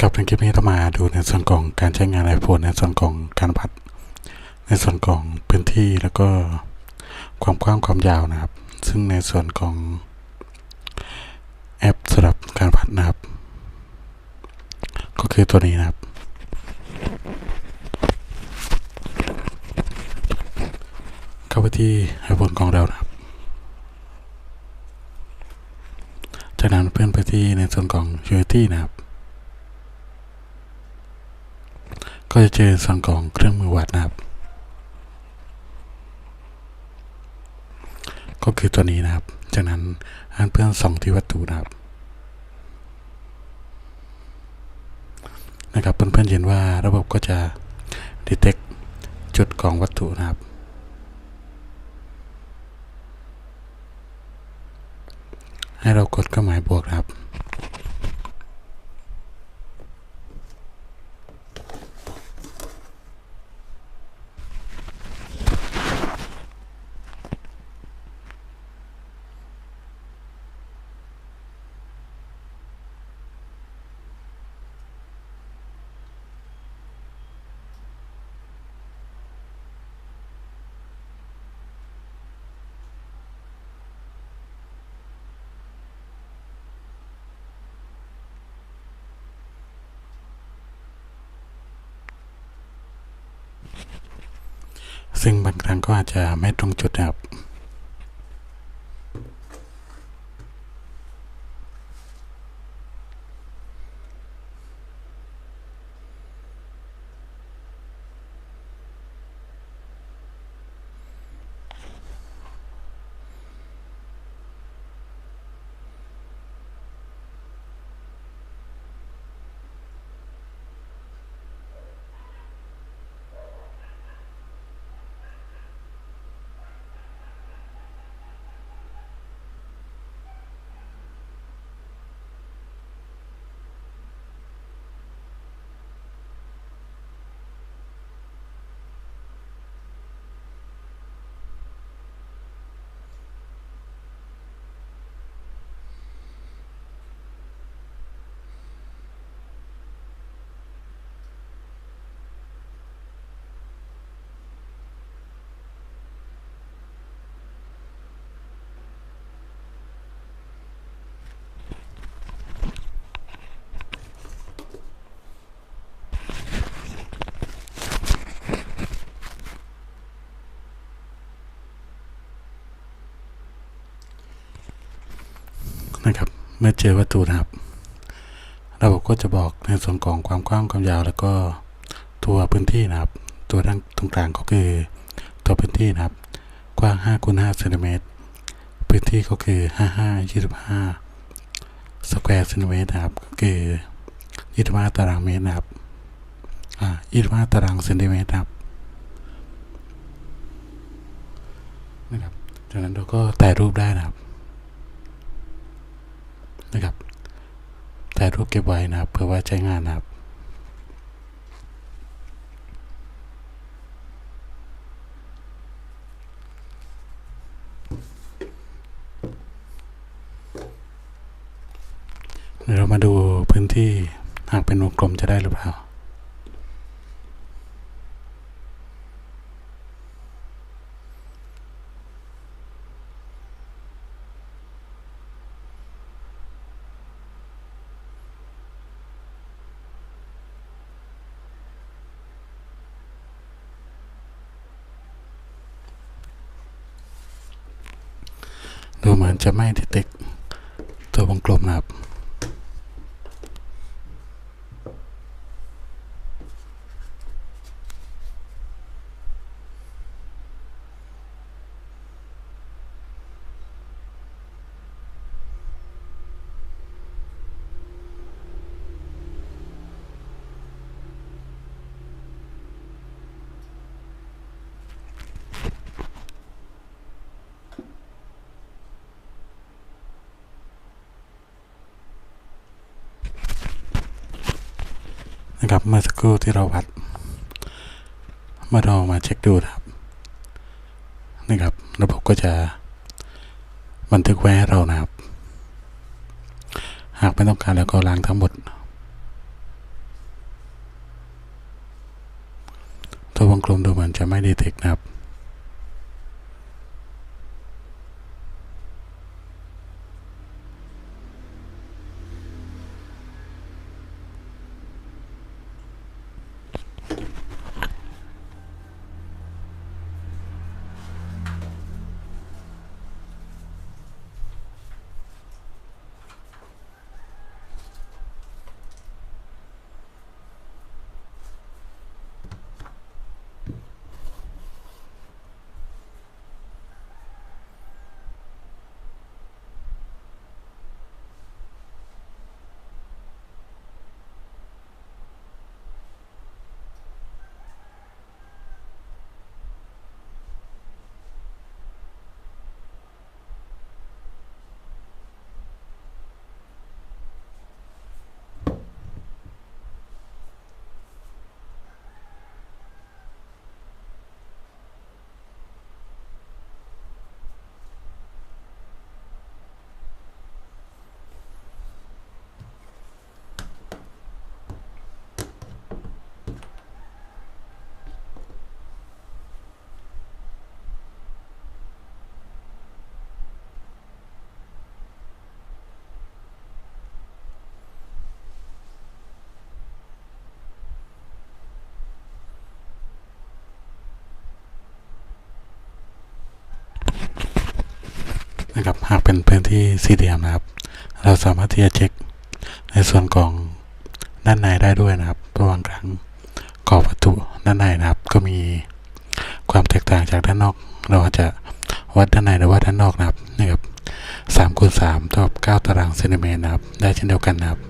กับในคลิปนี้เรามาดูในส่วนของการใช้งาน iPhone ในส่วนของการวัด ในส่วนของพื้นที่แล้วก็ความกว้างความยาวนะครับ ซึ่งในส่วนของแอปสำหรับการวัดนะครับ ก็คือตัวนี้นะครับ เข้าไปที่ iPhone ของเรานะครับจากนั้นเพื่อนไปที่ในส่วนของ Unity นะครับ ก็จะเจอส่วนของเครื่องมือวัดนะครับ ก็คือตัวนี้นะครับ จากนั้นอันเพื่อนส่องที่วัตถุนะครับ นะครับเพื่อนๆเห็นว่าระบบก็จะ detect จุดของวัตถุนะครับให้เรากดเครื่องหมายบวกนะครับ ซึ่งบางครั้งก็อาจจะไม่ตรงจุดนะครับ นะครับ เมื่อเจอวัตถุนะครับ ระบบก็จะบอกในส่วนของความกว้างความยาว แล้วก็ตัวพื้นที่นะครับ ตัวด้านตรงกลางก็คือตัวพื้นที่นะครับ กว้าง5คูณ5เซนติเมตรพื้นที่ก็คือ 55 25 สแควร์เซนติเมตรนะครับก็คือ25ตารางเมตรนะครับอ่า25ตารางเซนติเมตรนะครับนะครับจากนั้นเราก็ถ่ายรูปได้นะครับ นะครับถ่ายรูปเก็บไว้นะครับเพื่อว่าใช้งานนะครับเดี๋ยวเรามาดูพื้นที่หากเป็นวงกลมจะได้หรือเปล่า ดูเหมือนจะไม่ที่ติกตัววงกลมนะครับ นะครับ เมื่อสักครู่ที่เราวัด มาลองมาเช็คดูนะครับนะครับ ระบบก็จะบันทึกไว้ให้เรานะครับ หากไม่ต้องการแล้วก็ล้างทั้งหมดตัววงกลมดูเหมือนจะไม่ดีเทคนะครับ นะครับหากเป็นพื้นที่สี่เหลี่ยมนะครับ เราสามารถที่จะเช็คในส่วนของด้านในได้ด้วยนะครับเพราะบางครั้งกรอบวัตถุด้านในนะครับ ก็มีความแตกต่างจากด้านนอก เราจจะวัดด้านในหรือว่าด้านนอกนะครับนะครับสามคูณสามเท่ากับเก้าตารางเซนติเมตรนะครับ ได้เช่นเดียวกันนะครับ